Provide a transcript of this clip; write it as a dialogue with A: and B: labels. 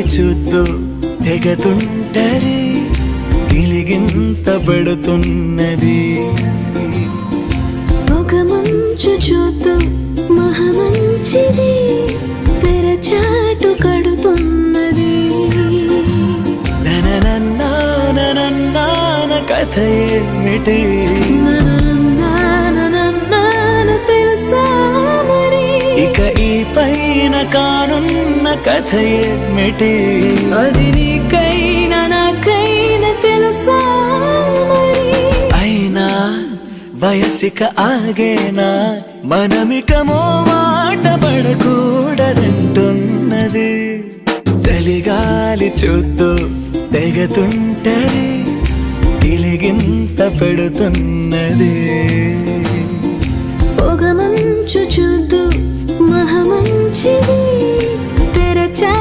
A: చలిగాలి చూద్దు తెగతుంటరి పడుతున్నది.
B: పొగమంచు చూద్దు మహమంచిది తెరచాటు కడుతున్నది.
A: నననన్నాననన్నాన కథ ఏమిటి? ఇక ఈ పైన కానున్న కథ ఏమిటి
B: అది నీకైనా నాకైనా తెలుసా
A: అయినా వయసిక ఆగేనా? మనమిక మాట పడకూడదంటున్నది. చలిగాలి చూద్దు తెగతుంటరి గిలిగింత పెడుతున్నది.